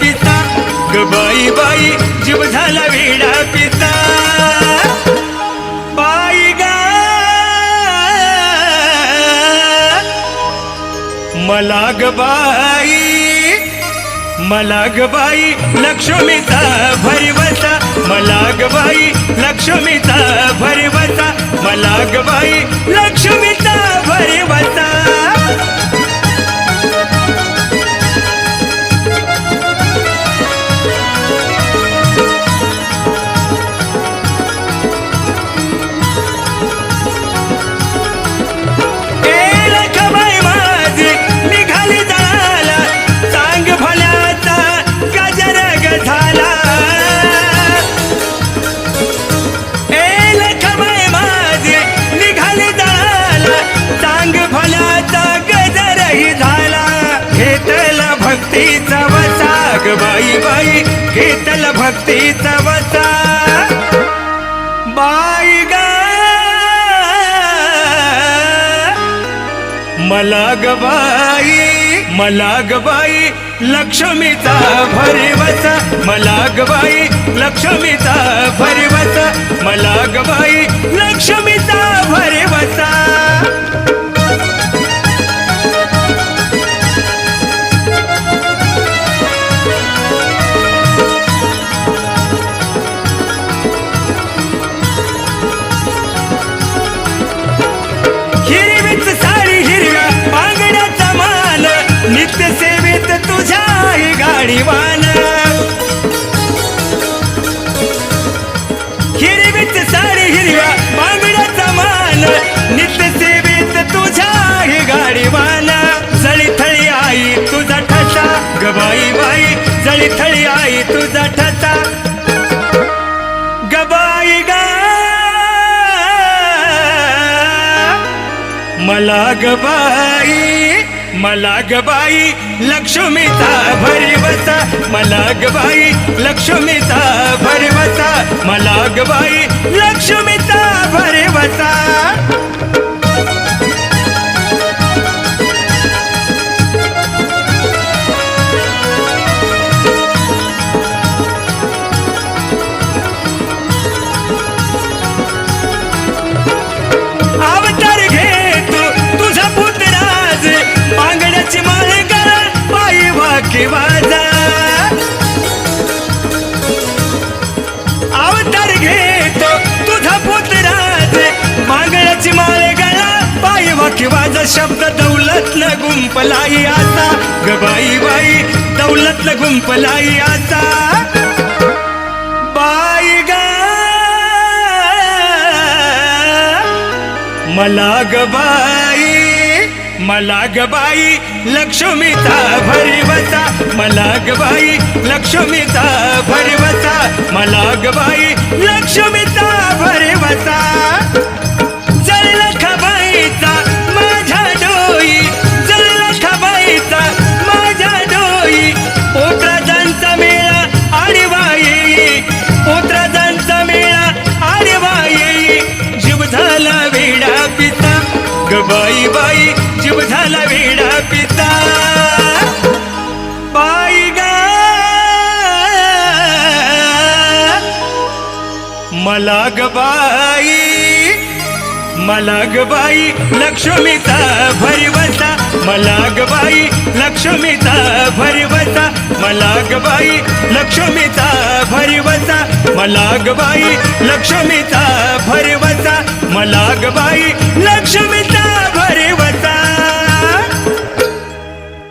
पिता ग बाई बाई जीव झाला विडा पिता. बाई गा. मला ग बाई मला ग बाई लक्ष्मीचा भरवसा. मला ग बाई लक्ष्मीचा भरवसा. मला ग बाई भक्तीचा वसा ग बाई बाई घेतल भक्तीचा वसा बाई ग मला ग बाई मला ग बाई लक्ष्मीचा भरवसा. मला ग बाई लक्ष्मीचा भरवसा. मला ग बाई लक्ष्मीचा भरवसा. गबाई जळी थळी आई तुझा ठसा. गबाई गा. मला गबाई मला गबाई बाई लक्ष्मीचा भरवसा मला गबाई बाई लक्ष्मीचा भरवसा मला गबाई बाई लक्ष्मीचा भरवसा पायी वाकी वाजा अवतार घेतो तुझा पुतराज. बांगड्याची माळे गळा पाय वाकी वाजा शब्द दौलत न गुंपलाई आता ग बाई बाई दौलत न गुंपलाई आता बाई गा. मला ग मला गबाई बाई लक्ष्मीचा भरवसा मला गबाई बाई लक्ष्मीचा भरवसा मला गबाई लक्ष्मीचा जीव झाला वेडा पिता. बाई गा. मला गबाई मला गबाई लक्ष्मीता लक्ष्मीचा भरवसा. मला गबाई लक्ष्मीता लक्ष्मीचा मला गबाई लक्ष्मीता लक्ष्मीचा मला गबाई लक्ष्मीता लक्ष्मीचा मला गबाई लक्ष्मीता